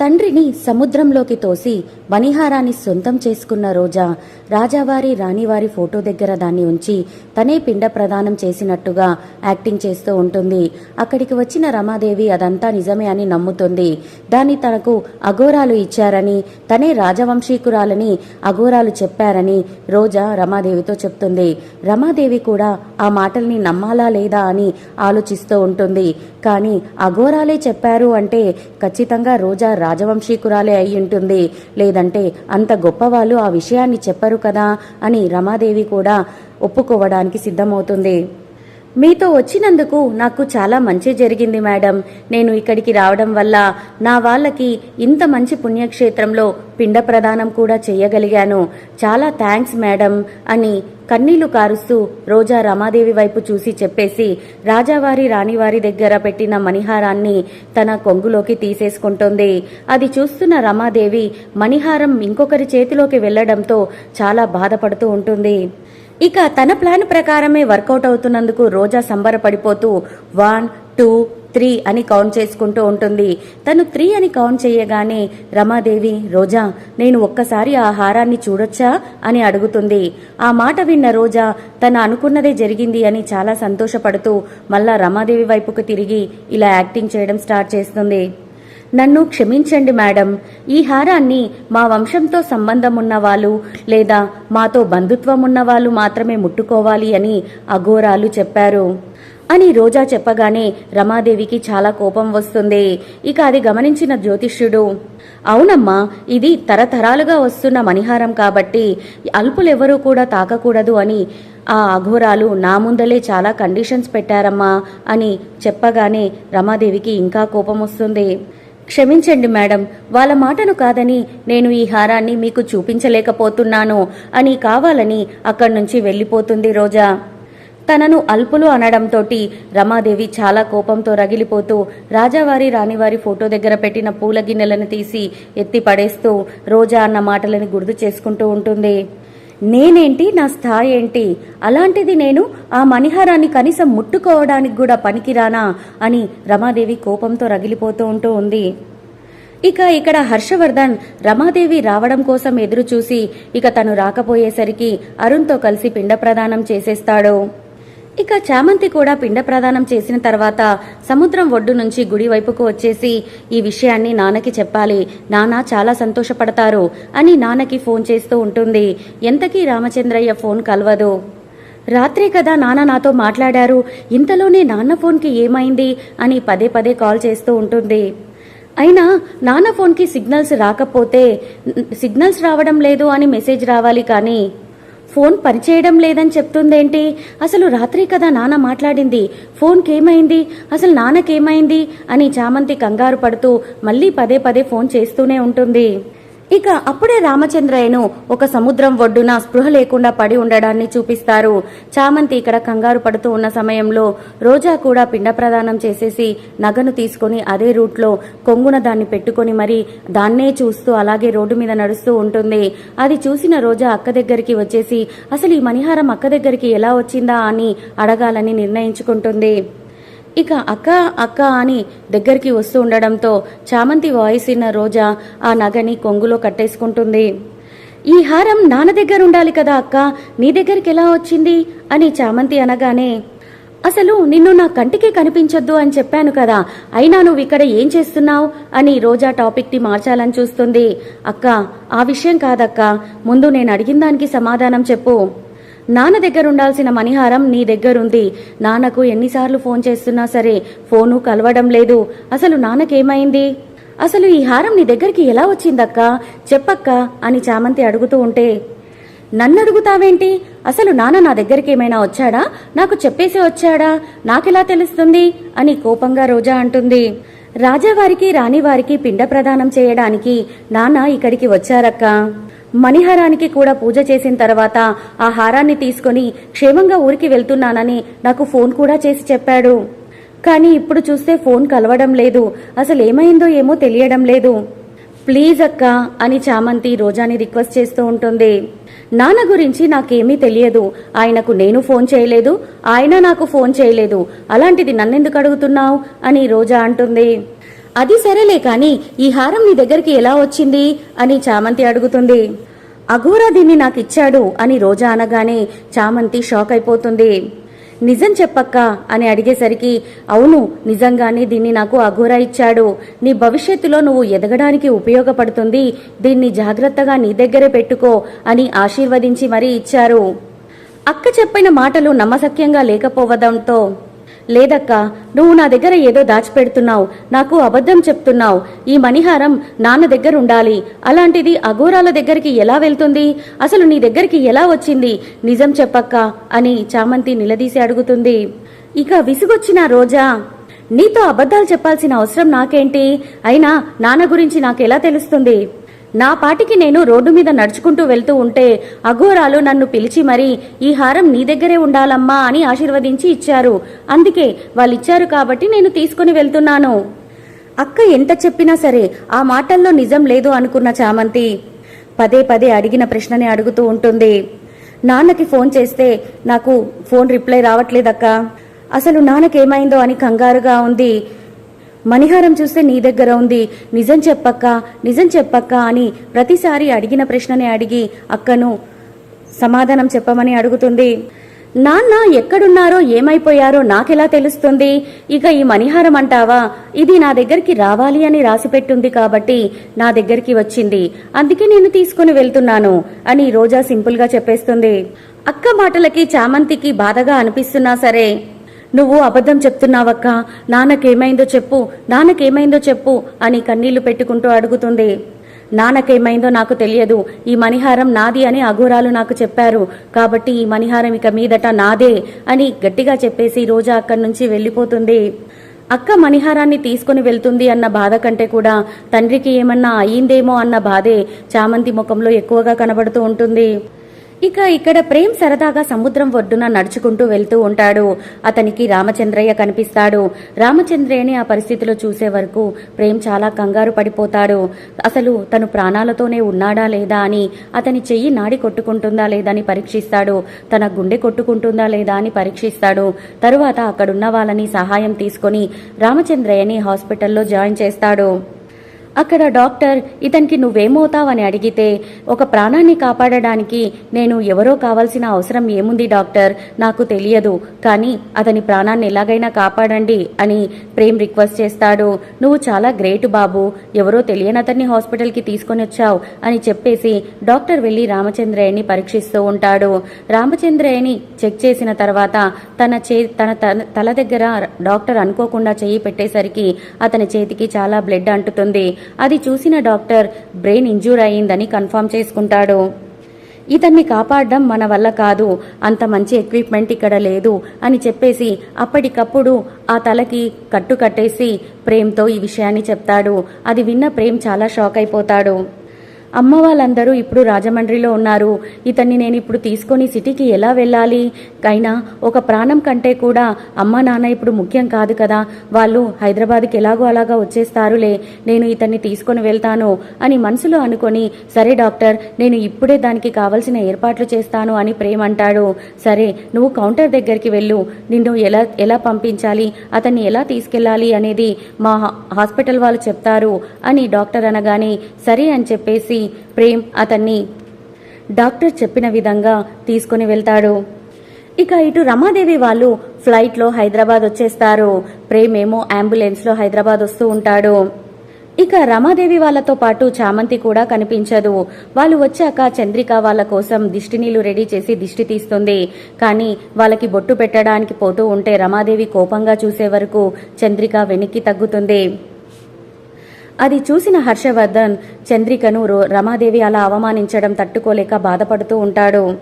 తండ్రిని సముద్రంలోకి తోసి మణిహారాన్ని సొంతం చేసుకున్న రోజా రాజావారి రాణివారి ఫోటో దగ్గర దాన్ని ఉంచి తనే పిండ ప్రదానం చేసినట్టుగా యాక్టింగ్ చేస్తూ ఉంటుంది. అక్కడికి వచ్చిన రమాదేవి అదంతా నిజమే అని నమ్ముతుంది. దాన్ని తనకు అఘోరాలు ఇచ్చారని తనే రాజవంశీకురాలని అఘోరాలు చెప్పారని రోజా రమాదేవితో చెప్తుంది. రమాదేవి కూడా ఆ మాటల్ని నమ్మాలా లేదా అని ఆలోచిస్తూ ఉంటుంది. కానీ అఘోరాలే చెప్పారు అంటే ఖచ్చితంగా రోజా రాజవంశీకురాలే అయి ఉంటుంది. లేదంటే అంత గొప్పవాళ్ళు ఆ విషయాన్ని చెప్పరు కదా అని రమాదేవి కూడా ఒప్పుకోవడానికి సిద్ధమవుతుంది. మీతో వచ్చినందుకు నాకు చాలా మంచి జరిగింది మేడం. నేను ఇక్కడికి రావడం వల్ల నా వాళ్ళకి ఇంత మంచి పుణ్యక్షేత్రంలో పిండ ప్రదానం కూడా చేయగలిగాను. చాలా థ్యాంక్స్ మేడం అని కన్నీళ్ళు కారుస్తూ రోజా రమాదేవి వైపు చూసి చెప్పేసి రాజావారి రాణివారి దగ్గర పెట్టిన మణిహారాన్ని తన కొంగులోకి తీసేసుకుంటుంది. అది చూస్తున్న రమాదేవి మణిహారం ఇంకొకరి చేతిలోకి వెళ్ళడంతో చాలా బాధపడుతూ ఉంటుంది. ఇక తన ప్లాన్ ప్రకారమే వర్కౌట్ అవుతున్నందుకు రోజా సంబరపడిపోతూ వన్ టూ త్రీ అని కౌంట్ చేసుకుంటూ ఉంటుంది. తను త్రీ అని కౌంట్ చేయగానే రమాదేవి రోజా నేను ఒక్కసారి ఆ హారాన్ని చూడొచ్చా అని అడుగుతుంది. ఆ మాట విన్న రోజా తను అనుకున్నదే జరిగింది అని చాలా సంతోషపడుతూ మళ్ళా రమాదేవి వైపుకు తిరిగి ఇలా యాక్టింగ్ చేయడం స్టార్ట్ చేస్తుంది. నన్ను క్షమించండి మేడం. ఈ హారాన్ని మా వంశంతో సంబంధం ఉన్న వాళ్ళు లేదా మాతో బంధుత్వం ఉన్న వాళ్ళు మాత్రమే ముట్టుకోవాలి అని అఘోరాలు చెప్పారు. అని రోజా చెప్పగానే రమాదేవికి చాలా కోపం వస్తుంది. ఇక అది గమనించిన జ్యోతిష్యుడు అవునమ్మా ఇది తరతరాలుగా వస్తున్న మణిహారం కాబట్టి అల్పులెవరూ కూడా తాకకూడదు అని ఆ అఘోరాలు నా ముందలే చాలా కండిషన్స్ పెట్టారమ్మా అని చెప్పగానే రమాదేవికి ఇంకా కోపం వస్తుంది. క్షమించండి మేడం. వాళ్ళ మాటను కాదని నేను ఈ హారాన్ని మీకు చూపించలేకపోతున్నాను. అని కావాలని అక్కడి నుంచి వెళ్ళిపోతుంది రోజా. తనను అల్పులు అనడంతోటి రమాదేవి చాలా కోపంతో రగిలిపోతూ రాజావారి రాణివారి ఫోటో దగ్గర పెట్టిన పూల గిన్నెలను తీసి ఎత్తి పడేస్తూ రోజా అన్న మాటలని గుర్తు చేసుకుంటూ ఉంటుంది. నేనేంటి? నా స్థాయి ఏంటి? అలాంటిది నేను ఆ మణిహారాన్ని కనీసం ముట్టుకోవడానికి కూడా పనికిరానా? అని రమాదేవి కోపంతో రగిలిపోతూ ఉంటూ ఉంది. ఇక ఇక్కడ హర్షవర్ధన్ రమాదేవి రావడం కోసం ఎదురుచూసి ఇక తను రాకపోయేసరికి అరుణ్తో కలిసి పిండ ప్రదానం చేసేస్తాడు. ఇక చామంతి కూడా పిండ ప్రదానం చేసిన తర్వాత సముద్రం ఒడ్డు నుంచి గుడి వైపుకు వచ్చేసి ఈ విషయాన్ని నాన్నకి చెప్పాలి. నాన్న చాలా సంతోషపడతారు అని నాన్నకి ఫోన్ చేస్తూ ఉంటుంది. ఎంతకీ రామచంద్రయ్య ఫోన్ కలవదు? రాత్రే కదా నాన్న నాతో మాట్లాడారు. ఇంతలోనే నాన్న ఫోన్కి ఏమైంది? అని పదే పదే కాల్ చేస్తూ ఉంటుంది. అయినా నాన్న ఫోన్కి సిగ్నల్స్ రాకపోతే సిగ్నల్స్ రావడం లేదు అని మెసేజ్ రావాలి కానీ ఫోన్ పనిచేయడం లేదని చెప్తుందేంటి? అసలు రాత్రి కదా నాన్న మాట్లాడింది. ఫోన్కి ఏమైంది అసలు నాన్నకేమైంది? అని చామంతి కంగారు పడుతూ మళ్ళీ పదే పదే ఫోన్ చేస్తూనే ఉంటుంది. ఇక అప్పుడే రామచంద్రయ్యను ఒక సముద్రం ఒడ్డున స్పృహ లేకుండా పడి ఉండడాన్ని చూపిస్తారు. చామంతి ఇక్కడ కంగారు పడుతూ ఉన్న సమయంలో రోజా కూడా పిండ ప్రదానం చేసేసి నగను తీసుకొని అదే రూట్లో కొంగున దాన్ని పెట్టుకొని మరి దాన్నే చూస్తూ అలాగే రోడ్డు మీద నడుస్తూ ఉంటుంది. అది చూసిన రోజా అక్క దగ్గరికి వచ్చేసి అసలు ఈ మణిహారం అక్క దగ్గరికి ఎలా వచ్చిందా? అని అడగాలని నిర్ణయించుకుంటుంది. ఇక అక్క అక్క అని దగ్గరికి వస్తూ ఉండడంతో చామంతి వాయిస్ విన్న రోజా ఆ నగని కొంగులో కట్టేసుకుంటుంది. ఈ హారం నాన్న దగ్గర ఉండాలి కదా అక్క నీ దగ్గరికి ఎలా వచ్చింది? అని చామంతి అనగానే అసలు నిన్ను నా కంటికి కనిపించొద్దు అని చెప్పాను కదా అయినా నువ్వు ఇక్కడ ఏం చేస్తున్నావు? అని రోజా టాపిక్ని మార్చాలని చూస్తుంది. అక్క ఆ విషయం కాదక్క ముందు నేను అడిగిన దానికి సమాధానం చెప్పు. నాన్న దగ్గర ఉండాల్సిన మణిహారం నీ దగ్గరుంది. నాన్నకు ఎన్నిసార్లు ఫోన్ చేస్తున్నా సరే ఫోను కలవడం లేదు. అసలు నాన్నకేమైంది? అసలు ఈ హారం నీ దగ్గరికి ఎలా వచ్చిందక్క? చెప్పక్క అని చామంతి అడుగుతూ ఉంటే నన్ను అడుగుతావేంటి అసలు నాన్న నా దగ్గరికి ఏమైనా వచ్చాడా? నాకు చెప్పేసి వచ్చాడా? నాకెలా తెలుస్తుంది? అని కోపంగా రోజా అంటుంది. రాజావారికి రాణివారికి పిండ ప్రదానం చేయడానికి నాన్న ఇక్కడికి వచ్చారక్క. మణిహారానికి కూడా పూజ చేసిన తర్వాత ఆ హారాన్ని తీసుకొని క్షేమంగా ఊరికి వెళ్తున్నానని నాకు ఫోన్ కూడా చేసి చెప్పాడు. కానీ ఇప్పుడు చూస్తే ఫోన్ కలవడం లేదు. అసలు ఏమైందో ఏమో తెలియడం లేదు. ప్లీజ్ అక్క అని చామంతి రోజాని రిక్వెస్ట్ చేస్తూ ఉంటుంది. నాన్న గురించి నాకేమీ తెలియదు. ఆయనకు నేను ఫోన్ చేయలేదు. ఆయన నాకు ఫోన్ చేయలేదు. అలాంటిది నన్నెందుకు అడుగుతున్నావు? అని రోజా అంటుంది. అది సరేలే కాని ఈ హారం నీ దగ్గరికి ఎలా వచ్చింది? అని చామంతి అడుగుతుంది. అఘోరా దీన్ని నాకు ఇచ్చాడు అని రోజా అనగానే చామంతి షాక్ అయిపోతుంది. నిజం చెప్పక్క అని అడిగేసరికి అవును నిజంగానే దీన్ని నాకు అఘోరా ఇచ్చాడు. నీ భవిష్యత్తులో నువ్వు ఎదగడానికి ఉపయోగపడుతుంది. దీన్ని జాగ్రత్తగా నీ దగ్గరే పెట్టుకో అని ఆశీర్వదించి మరీ ఇచ్చారు. అక్క చెప్పిన మాటలు నమ్మసక్యంగా లేకపోవడంతో లేదక్కా నువ్వు నా దగ్గర ఏదో దాచిపెడుతున్నావు నాకు అబద్ధం చెప్తున్నావు ఈ మణిహారం నాన్న దగ్గర ఉండాలి అలాంటిది అఘోరాల దగ్గరికి ఎలా వెళ్తుంది అసలు నీ దగ్గరికి ఎలా వచ్చింది నిజం చెప్పక్క అని చామంతి నిలదీసి అడుగుతుంది. ఇక విసుగొచ్చిన రోజా నీతో అబద్ధాలు చెప్పాల్సిన అవసరం నాకేంటి అయినా నాన్న గురించి నాకెలా తెలుస్తుంది? నా పాటికి నేను రోడ్డు మీద నడుచుకుంటూ వెళ్తూ ఉంటే అఘోరాలు నన్ను పిలిచి మరీ ఈ హారం నీ దగ్గరే ఉండాలమ్మా అని ఆశీర్వదించి ఇచ్చారు. అందుకే వాళ్ళు ఇచ్చారు కాబట్టి నేను తీసుకుని వెళ్తున్నాను. అక్క ఎంత చెప్పినా సరే ఆ మాటల్లో నిజం లేదు అనుకున్న చామంతి. పదే పదే అడిగిన ప్రశ్నని అడుగుతూ ఉంటుంది. నాన్నకి ఫోన్ చేస్తే నాకు ఫోన్ రిప్లై రావట్లేదక్క. అసలు నాన్నకేమైందో అని కంగారుగా ఉంది. మణిహారం చూస్తే నీ దగ్గర ఉంది. నిజం చెప్పక్క నిజం చెప్పక్క అని ప్రతిసారి అడిగిన ప్రశ్నని అడిగి అక్కను సమాధానం చెప్పమని అడుగుతుంది. నాన్న ఎక్కడున్నారో ఏమైపోయారో నాకెలా తెలుస్తుంది? ఇక ఈ మణిహారం అంటావా? ఇది నా దగ్గరికి రావాలి అని రాసిపెట్టుంది కాబట్టి నా దగ్గరికి వచ్చింది. అందుకే నేను తీసుకుని వెళ్తున్నాను అని రోజా సింపుల్గా చెప్పేస్తుంది. అక్క మాటలకి చామంతికి బాధగా అనిపిస్తున్నా సరే నువ్వు అబద్ధం చెప్తున్నావక్క. నాన్నకేమైందో చెప్పు. నాన్నకేమైందో చెప్పు అని కన్నీళ్ళు పెట్టుకుంటూ అడుగుతుంది. నాన్నకేమైందో నాకు తెలియదు. ఈ మణిహారం నాది అని అఘోరాలు నాకు చెప్పారు. కాబట్టి ఈ మణిహారం ఇక మీదట నాదే అని గట్టిగా చెప్పేసి రోజా అక్కడి నుంచి వెళ్ళిపోతుంది. అక్క మణిహారాన్ని తీసుకుని వెళ్తుంది అన్న బాధ కంటే కూడా తండ్రికి ఏమన్నా అయ్యిందేమో అన్న బాధే చామంతి ముఖంలో ఎక్కువగా కనబడుతూ ఉంటుంది. ఇక ఇక్కడ ప్రేమ్ సరదాగా సముద్రం ఒడ్డున నడుచుకుంటూ వెళ్తూ ఉంటాడు. అతనికి రామచంద్రయ్య కనిపిస్తాడు. రామచంద్రయ్యని ఆ పరిస్థితిలో చూసే వరకు ప్రేమ్ చాలా కంగారు పడిపోతాడు. అసలు తను ప్రాణాలతోనే ఉన్నాడా లేదా అని అతని చెయ్యి నాడి కొట్టుకుంటుందా లేదా అని పరీక్షిస్తాడు. తన గుండె కొట్టుకుంటుందా లేదా అని పరీక్షిస్తాడు. తరువాత అక్కడున్న వాళ్ళని సహాయం తీసుకొని రామచంద్రయ్యని హాస్పిటల్లో జాయిన్ చేస్తాడు. అక్కడ డాక్టర్ ఇతనికి నువ్వేమవుతావని అడిగితే ఒక ప్రాణాన్ని కాపాడడానికి నేను ఎవరో కావాల్సిన అవసరం ఏముంది డాక్టర్? నాకు తెలియదు. కానీ అతని ప్రాణాన్ని ఎలాగైనా కాపాడండి అని ప్రేమ్ రిక్వెస్ట్ చేస్తాడు. నువ్వు చాలా గ్రేట్ బాబు. ఎవరో తెలియని అతన్ని హాస్పిటల్కి తీసుకొని వచ్చావు అని చెప్పేసి డాక్టర్ వెళ్ళి రామచంద్రయ్యని పరీక్షిస్తూ ఉంటాడు. రామచంద్రయ్యని చెక్ చేసిన తర్వాత తన చే తన తల దగ్గర డాక్టర్ అనుకోకుండా చేయి పెట్టేసరికి అతని చేతికి చాలా బ్లడ్ అంటుతుంది. అది చూసిన డాక్టర్ బ్రెయిన్ ఇంజూర్ అయ్యిందని కన్ఫర్మ్ చేసుకుంటాడు. ఇతన్ని కాపాడడం మన వల్ల కాదు అంత మంచి ఎక్విప్మెంట్ ఇక్కడ లేదు అని చెప్పేసి అప్పటికప్పుడు ఆ తలకి కట్టు కట్టేసి ప్రేమ్తో ఈ విషయాన్ని చెప్తాడు. అది విన్న ప్రేమ్ చాలా షాక్ అయిపోతాడు. అమ్మ వాళ్ళందరూ ఇప్పుడు రాజమండ్రిలో ఉన్నారు. ఇతన్ని నేను ఇప్పుడు తీసుకొని సిటీకి ఎలా వెళ్ళాలి? అయినా ఒక ప్రాణం కంటే కూడా అమ్మ నాన్న ఇప్పుడు ముఖ్యం కాదు కదా. వాళ్ళు హైదరాబాద్కి ఎలాగో అలాగా వచ్చేస్తారులే. నేను ఇతన్ని తీసుకొని వెళ్తాను అని మనసులో అనుకొని సరే డాక్టర్ నేను ఇప్పుడే దానికి కావలసిన ఏర్పాట్లు చేస్తాను అని ప్రేమ్ అంటాడు. సరే నువ్వు కౌంటర్ దగ్గరికి వెళ్ళు. నిన్ను ఎలా ఎలా పంపించాలి? అతన్ని ఎలా తీసుకెళ్ళాలి అనేది మా హా- హాస్పిటల్ వాళ్ళు చెప్తారు అని డాక్టర్ అనగానే సరే అని చెప్పేసి ప్రేమ్ అతన్ని. డాక్టర్ చెప్పిన విధంగా తీసుకుని వెళ్తాడు. ఇక ఇటు రమాదేవి వాళ్ళు ఫ్లైట్లో హైదరాబాద్ వచ్చేస్తారు. ప్రేమ్ ఏమో అంబులెన్స్లో హైదరాబాద్ వస్తూ ఉంటాడు. ఇక రమాదేవి వాళ్ళతో పాటు చామంతి కూడా కనిపించదు. వాళ్ళు వచ్చాక చంద్రిక వాళ్ళ కోసం దిష్టి నీళ్ళు రెడీ చేసి దిష్టి తీస్తుంది. కానీ వాళ్ళకి బొట్టు పెట్టడానికి పోతూ ఉంటే రమాదేవి కోపంగా చూసే వరకు చంద్రిక వెనక్కి తగ్గుతుంది. అది చూసిన హర్షవర్ధన్ చంద్రికను రో- రమాదేవి అలా అవమానించడం తట్టుకోలేక బాధపడుతూ ఉంటాడు.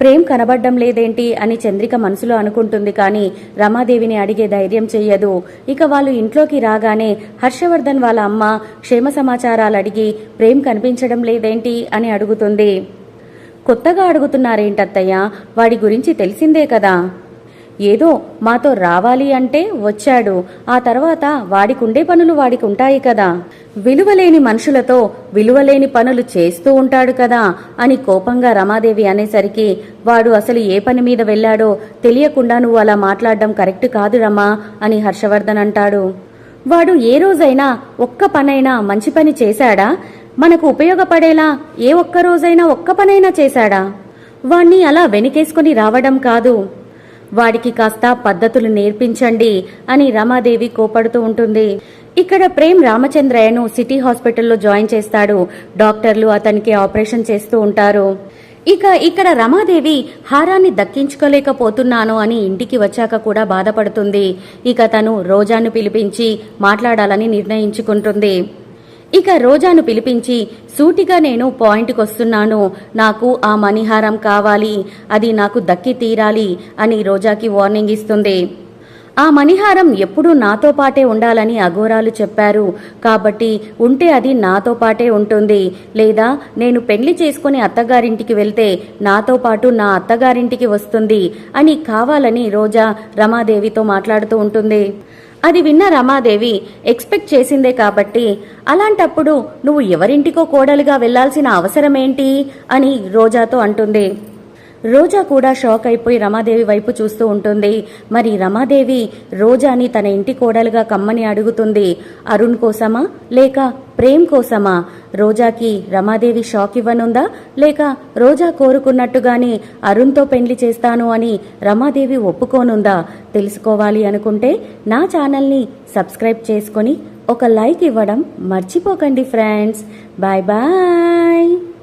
ప్రేమ్ కనబడ్డం లేదేంటి? అని చంద్రిక మనసులో అనుకుంటుంది కానీ రమాదేవిని అడిగే ధైర్యం చెయ్యదు. ఇక వాళ్ళు ఇంట్లోకి రాగానే హర్షవర్ధన్ వాళ్ళ అమ్మ క్షేమ సమాచారాలు అడిగి ప్రేమ్ కనిపించడం లేదేంటి? అని అడుగుతుంది. కొత్తగా అడుగుతున్నారేంటత్తయ్య? వాడి గురించి తెలిసిందే కదా. ఏదో మాతో రావాలి అంటే వచ్చాడు. ఆ తర్వాత వాడికుండే పనులు వాడికి ఉంటాయి కదా. విలువలేని మనుషులతో విలువలేని పనులు చేస్తూ ఉంటాడు కదా అని కోపంగా రమాదేవి అనేసరికి వాడు అసలు ఏ పని మీద వెళ్ళాడో తెలియకుండా నువ్వు అలా మాట్లాడడం కరెక్ట్ కాదు రమా అని హర్షవర్ధన్ అంటాడు. వాడు ఏ రోజైనా ఒక్క పనైనా మంచి పని చేశాడా? మనకు ఉపయోగపడేలా ఏ ఒక్క రోజైనా ఒక్క పనైనా చేశాడా? వాణ్ణి అలా వెనుకేసుకుని రావడం కాదు. వాడికి కాస్త పద్ధతులు నేర్పించండి అని రమాదేవి కోపడుతూ ఉంటుంది. ఇక్కడ ప్రేమ్ రామచంద్రయ్యను సిటీ హాస్పిటల్లో జాయిన్ చేస్తాడు. డాక్టర్లు అతనికి ఆపరేషన్ చేస్తూ ఉంటారు. ఇక ఇక్కడ రమాదేవి హారాన్ని దక్కించుకోలేకపోతున్నాను అని ఇంటికి వచ్చాక కూడా బాధపడుతుంది. ఇక తను రోజాను పిలిపించి మాట్లాడాలని నిర్ణయించుకుంటుంది. ఇక రోజాను పిలిపించి సూటిగా నేను పాయింట్కి వస్తున్నాను నాకు ఆ మణిహారం కావాలి. అది నాకు దక్కి తీరాలి అని రోజాకి వార్నింగ్ ఇస్తుంది. ఆ మణిహారం ఎప్పుడూ నాతో పాటే ఉండాలని అఘోరాలు చెప్పారు. కాబట్టి ఉంటే అది నాతో పాటే ఉంటుంది. లేదా నేను పెళ్ళి చేసుకుని అత్తగారింటికి వెళ్తే నాతో పాటు నా అత్తగారింటికి వస్తుంది అని కావాలని రోజా రమాదేవితో మాట్లాడుతూ ఉంటుంది. అది విన్న రమాదేవి ఎక్స్పెక్ట్ చేసిందే కాబట్టి అలాంటప్పుడు నువ్వు ఎవరింటికో కోడలుగా వెళ్ళాల్సిన అవసరమేంటి? అని రోజాతో అంటుంది. రోజా కూడా షాక్ అయిపోయి రమాదేవి వైపు చూస్తూ ఉంటుంది. మరి రమాదేవి రోజాని తన ఇంటి కోడలుగా కమ్మని అడుగుతుంది. అరుణ్ కోసమా? లేక ప్రేమ్ కోసమా? రోజాకి రమాదేవి షాక్ ఇవ్వనుందా? లేక రోజా కోరుకున్నట్టుగానే అరుణ్తో పెండ్లి చేస్తాను అని రమాదేవి ఒప్పుకోనుందా? తెలుసుకోవాలి అనుకుంటే నా ఛానల్ని సబ్స్క్రైబ్ చేసుకొని ఒక లైక్ ఇవ్వడం మర్చిపోకండి ఫ్రెండ్స్. Bye bye.